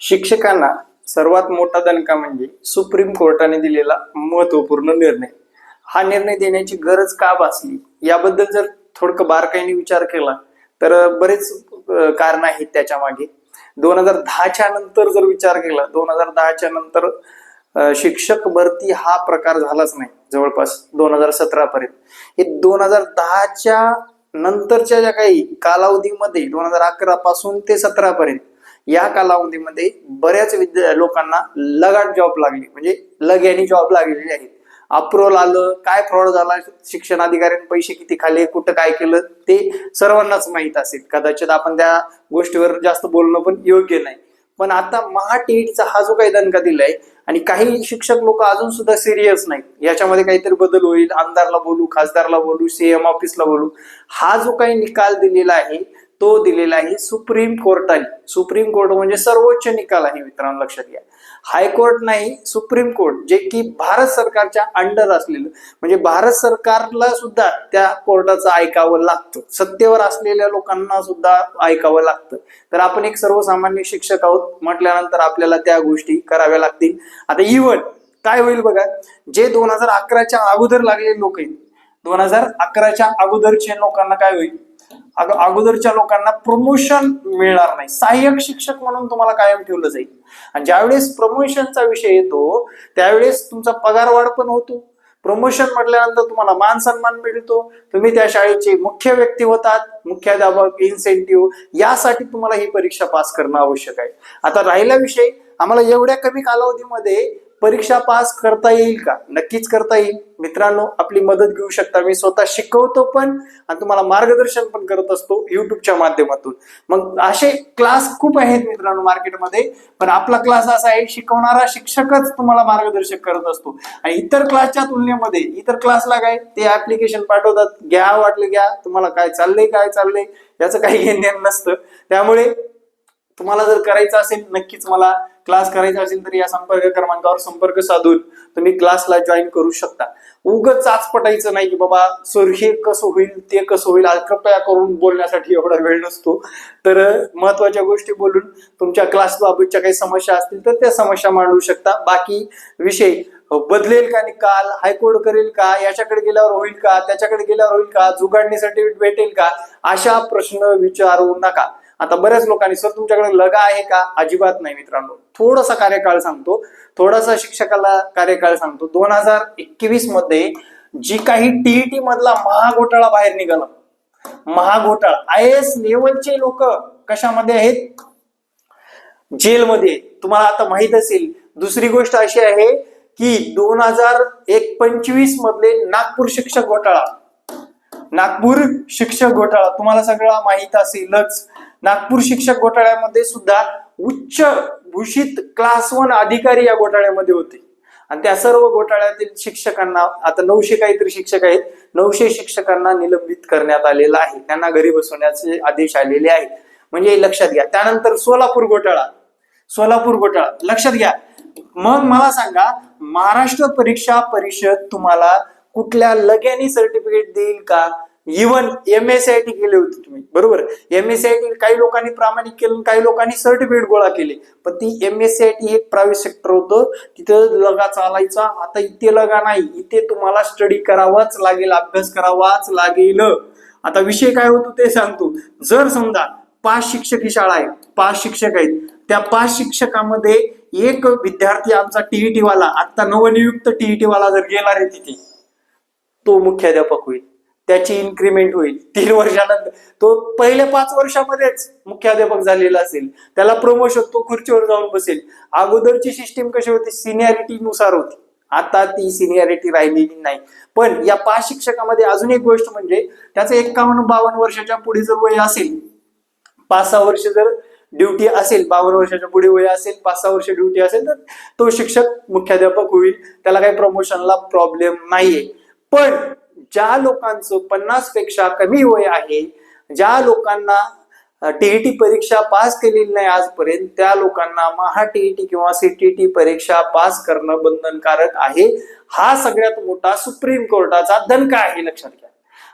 शिक्षकांना सर्वात मोठा दणका म्हणजे सुप्रीम कोर्टाने दिलेला महत्त्वपूर्ण निर्णय. हा निर्णय देण्याची गरज का भासली? याबद्दल जर थोडकं बारकाईने विचार केला तर बरेच कारण आहेत त्याच्यामागे. दोन हजार दहाच्या नंतर जर विचार केला दोन हजार दहाच्या नंतर शिक्षक भरती हा प्रकार झालाच नाही जवळपास दोन हजार सतरा पर्यंत हे दोन हजार दहाच्या नंतरच्या ज्या काही कालावधीमध्ये दोन हजार अकरा पासून ते सतरा पर्यंत या कालावधीमध्ये बऱ्याच विद्या लोकांना लगाट जॉब लागली. म्हणजे लगाने जॉब लागलेली आहेत अप्रोल आलं काय फ्रॉड झाला शिक्षण अधिकाऱ्यांनी पैसे किती खाले कुठं काय केलं ते सर्वांनाच माहीत असेल. कदाचित आपण त्या गोष्टीवर जास्त बोलणं पण योग्य नाही. पण आता महाटीईटीचा हा जो काही दणका दिलाय आणि काही शिक्षक लोक अजून सुद्धा सिरियस नाहीत. याच्यामध्ये काहीतरी बदल होईल. आमदारला बोलू खासदारला बोलू सीएम ऑफिसला बोलू. हा जो काही निकाल दिलेला आहे तो दिलेला आहे सुप्रीम कोर्टाने सुप्रीम कोर्ट म्हणजे सर्वोच्च निकाल आहे मित्रांनो लक्षात घ्या. हायकोर्ट नाही सुप्रीम कोर्ट जे की भारत सरकारच्या अंडर असलेलं म्हणजे भारत सरकारला सुद्धा त्या कोर्टाचं ऐकावं लागतं. सत्तेवर असलेल्या लोकांना सुद्धा ऐकावं लागतं. तर आपण एक सर्वसामान्य शिक्षक आहोत म्हटल्यानंतर आपल्याला त्या गोष्टी कराव्या लागतील. आता इव्हन काय होईल बघा जे दोन हजार अकराच्या अगोदर लागलेले लोक आहेत दोन हजार अकराच्या अगोदरच्या लोकांना काय होईल? अगोदरच्या लोकांना प्रमोशन मिळणार नाही. सहाय्यक शिक्षक म्हणून तुम्हाला कायम ठेवलं जाईल. आणि ज्यावेळेस प्रमोशनचा विषय येतो त्यावेळेस तुमचा पगार वाढ पण होतो. प्रमोशन म्हटल्यानंतर तुम्हाला मान सन्मान मिळतो. तुम्ही त्या शाळेचे मुख्य व्यक्ती होतात. मुख्याध्यापक इन्सेंटिव्ह यासाठी तुम्हाला ही परीक्षा पास करणं आवश्यक आहे. आता राहिला विषय आम्हाला एवढ्या कमी कालावधीमध्ये परीक्षा पास करता येईल का? नक्कीच करता येईल. मित्रांनो आपली मदत घेऊ शकता. मी स्वतः शिकवतो पण आणि तुम्हाला मार्गदर्शन पण करत असतो युट्यूबच्या माध्यमातून. मग असे क्लास खूप आहेत मित्रांनो मार्केटमध्ये पण आपला क्लास असा आहे शिकवणारा शिक्षकच तुम्हाला मार्गदर्शक करत असतो. आणि इतर क्लासच्या तुलनेमध्ये इतर क्लासला काय ते ऍप्लिकेशन पाठवतात. घ्या वाटलं घ्या. तुम्हाला काय चाललंय काय चाललंय याचं काही घेणं नसतं. त्यामुळे तुम्हाला जर करायचं असेल नक्कीच मला क्लास करायचा असेल तर या संपर्क क्रमांकावर संपर्क साधून तुम्ही क्लासला जॉईन करू शकता. उगच चाच पटायचं नाही की बाबा सर हे कसं होईल ते कसं होईल? कृपया करून बोलण्यासाठी एवढा वेळ नसतो. तर महत्त्वाच्या गोष्टी बोलून तुमच्या क्लास बाबतच्या काही समस्या असतील तर त्या समस्या मांडू शकता. बाकी विषय हो, बदलेल का निकाल? हायकोर्ट करेल का? याच्याकडे गेल्यावर होईल का? त्याच्याकडे गेल्यावर होईल का? जुगाडणी सर्टिफिकेट भेटेल का? अशा प्रश्न विचारू नका. आता बऱ्याच लोकांनी सर तुमच्याकडे लगा आहे का? अजिबात नाही मित्रांनो. थोडासा कार्यकाळ सांगतो. थोडासा शिक्षकाला कार्यकाळ सांगतो. दोन हजार एकवीसमध्ये जी काही टीईटी मधला महाघोटाळा बाहेर निघाला. महाघोटाळा. आय एस लेवलचे लोक कशामध्ये आहेत? जेलमध्ये. तुम्हाला आता माहीत असेल. दुसरी गोष्ट अशी आहे की दोन हजार एक पंचवीस मधले नागपूर शिक्षक घोटाळा. नागपूर शिक्षक घोटाळा. तुम्हाला सगळा माहीत असेलच. नागपूर शिक्षक घोटाळ्यामध्ये सुद्धा उच्च भूषित क्लास वन अधिकारी या घोटाळ्यामध्ये होते. आणि त्या सर्व घोटाळ्यातील शिक्षकांना आता नऊशे काहीतरी शिक्षक आहेत नऊशे शिक्षकांना निलंबित करण्यात आलेलं आहे. त्यांना घरी बसवण्याचे आदेश आलेले आहेत. म्हणजे लक्षात घ्या. त्यानंतर सोलापूर घोटाळा. सोलापूर घोटाळा. लक्षात घ्या. मग मला सांगा महाराष्ट्र परीक्षा परिषद तुम्हाला कुठल्या लगाने सर्टिफिकेट देईल का? Even M S I T केली होती तुम्ही बरोबर? एम एस आय टी काही लोकांनी प्रामाणिक केलं काही लोकांनी सर्टिफिकेट गोळा केले. पण ती एम एस आय टी एक प्रायव्हेट सेक्टर होतं. तिथं लगा चालायचा. आता इथे लगा नाही. इथे तुम्हाला स्टडी करावाच लागेल अभ्यास करावाच लागेल. आता विषय काय होतो ते सांगतो. जर समजा पाच शिक्षक ही शाळा आहे पाच शिक्षक आहेत त्या पाच शिक्षकामध्ये एक विद्यार्थी आमचा टीईटी वाला आता नवनियुक्त टीईटी वाला जर गेला रे तिथे तो मुख्याध्यापक होईल. त्याची इन्क्रीमेंट होईल. तीन वर्षानंतर तो पहिल्या पाच वर्षामध्येच मुख्याध्यापक झालेला असेल. त्याला प्रमोशन तो खुर्चीवर जाऊन बसेल. अगोदरची सिस्टीम कशी होती? सिनियरिटी नुसार होती. आता ती सिनियरिटी राहिलेली नाही. पण या पाच शिक्षकामध्ये अजून एक गोष्ट म्हणजे त्याचं एक्कावन्न बावन्न वर्षाच्या पुढे जर वय असेल पाच सहा वर्ष जर ड्युटी असेल बावन्न वर्षाच्या पुढे वय असेल पाच सहा वर्ष ड्युटी असेल तर तो शिक्षक मुख्याध्यापक होईल. त्याला काही प्रमोशनला प्रॉब्लेम नाहीये. पण ज्या लोकांचं पन्नासपेक्षा कमी वय आहे ज्या लोकांना टीईटी परीक्षा पास केलेली नाही आजपर्यंत त्या लोकांना महा टीईटी किंवा सीटीटी परीक्षा पास करणं बंधनकारक आहे. हा सगळ्यात मोठा सुप्रीम कोर्टाचा दणका आहे लक्षात घ्या.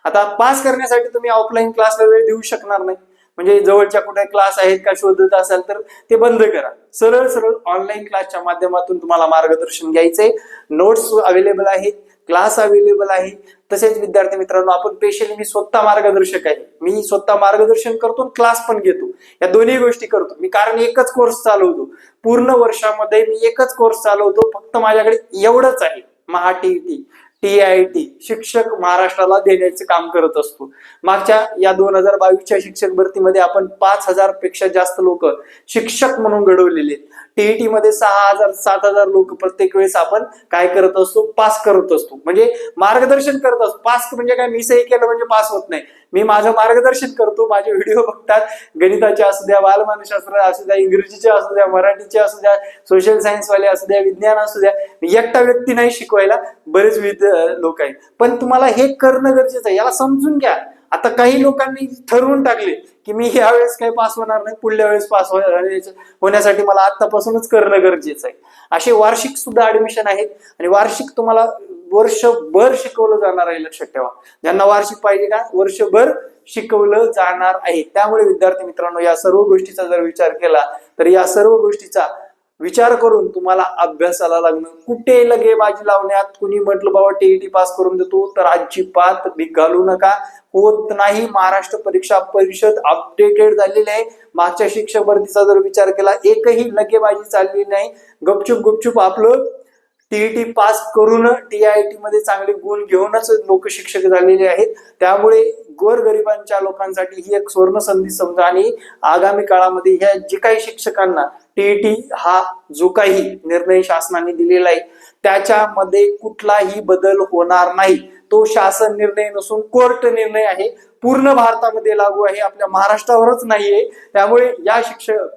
आता पास करण्यासाठी तुम्ही ऑफलाईन क्लासला वेळ देऊ शकणार नाही. म्हणजे जवळच्या कुठे क्लास आहेत का शोधत असाल तर ते बंद करा. सरळ सरळ ऑनलाईन क्लासच्या माध्यमातून तुम्हाला मार्गदर्शन घ्यायचंय. नोट्स अवेलेबल आहेत. क्लास अवेलेबल आहे. तसेच विद्यार्थी मित्रांनो आपण पेशली मी स्वतः मार्गदर्शक आहे. मी स्वतः मार्गदर्शन करतो क्लास पण घेतो. या दोन्ही गोष्टी करतो. मी कारण एकच कोर्स चालवतो. पूर्ण वर्षामध्ये मी एकच कोर्स चालवतो. फक्त माझ्याकडे एवढंच आहे. Maha T T I T शिक्षक महाराष्ट्राला देण्याचे काम करत असतो. मागच्या या दोन हजार बावीसच्या शिक्षक भरतीमध्ये आपण पाच हजारपेक्षा जास्त लोक शिक्षक म्हणून घडवलेले आहेत. टीईटी मध्ये सहा हजार सात हजार लोक प्रत्येक वेळेस आपण काय करत असतो? पास करत असतो. म्हणजे मार्गदर्शन करत असतो. पास म्हणजे काय? मी सही केलं म्हणजे पास होत नाही. मी माझं मार्गदर्शन करतो. माझे व्हिडिओ बघतात. गणिताचे असू द्या बालमानसशास्त्र असू द्या इंग्रजीचे असू द्या मराठीचे असू द्या सोशल सायन्स वाले असू द्या विज्ञान असू द्या. एकटा व्यक्ती नाही शिकवायला. बरेच विविध लोक आहेत. पण तुम्हाला हे करणं गरजेचं आहे. याला समजून घ्या. आता काही लोकांनी ठरवून टाकले. की मी ह्या वेळेस काही पास होणार नाही पुढल्या वेळेस पास होण्यासाठी मला आतापासूनच करणं गरजेचं आहे. असे वार्षिक सुद्धा ऍडमिशन आहेत आणि वार्षिक तुम्हाला वर्षभर शिकवलं जाणार आहे लक्षात ठेवा. ज्यांना वार्षिक पाहिजे का वर्षभर शिकवलं जाणार आहे. त्यामुळे विद्यार्थी मित्रांनो या सर्व गोष्टीचा जर विचार केला तर या सर्व गोष्टीचा विचार करून तुम्हाला अभ्यासाला लागणं. कुठे लगेबाजी लावण्यात? कुणी म्हटलं बाबा टीईटी पास करून देतो. तर अजिबात भीक घालू नका. होत नाही. महाराष्ट्र परीक्षा परिषद अपडेटेड झालेली आहे. मागच्या शिक्षक भरतीचा जर विचार केला एकही लगेबाजी चालली नाही. गपचूप गुपचूप आपलं टीईटी पास करून टीआयटी मध्ये चांगले गुण घेऊनच लोक शिक्षक झालेले आहेत. त्यामुळे गोरगरिबांच्या लोकांसाठी ही एक सुवर्ण संधी समजा आणि आगामी काळामध्ये ह्या जे काही शिक्षकांना टीईटी हा जो काही निर्णय शासनाने दिलेला आहे त्याच्यामध्ये कुठलाही बदल होणार नाही. तो शासन निर्णय नसून कोर्ट निर्णय आहे. पूर्ण भारतामध्ये लागू आहे. आपल्या महाराष्ट्रावरच नाहीये. त्यामुळे या शिक्षक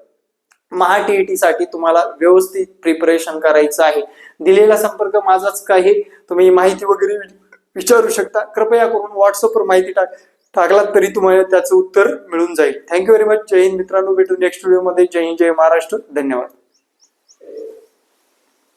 महा टीईटी साठी तुम्हाला व्यवस्थित प्रिपरेशन करायचं आहे. दिलेला संपर्क माझाच काही तुम्ही माहिती वगैरे विचारू शकता. कृपया करून व्हॉट्सअपवर माहिती टाक टाकलात तरी तुम्हाला त्याचं उत्तर मिळून जाईल. थँक्यू व्हेरी मच जय हिंद मित्रांनो. भेटू नेक्स्ट व्हिडिओमध्ये जय हिंद जय महाराष्ट्र. धन्यवाद.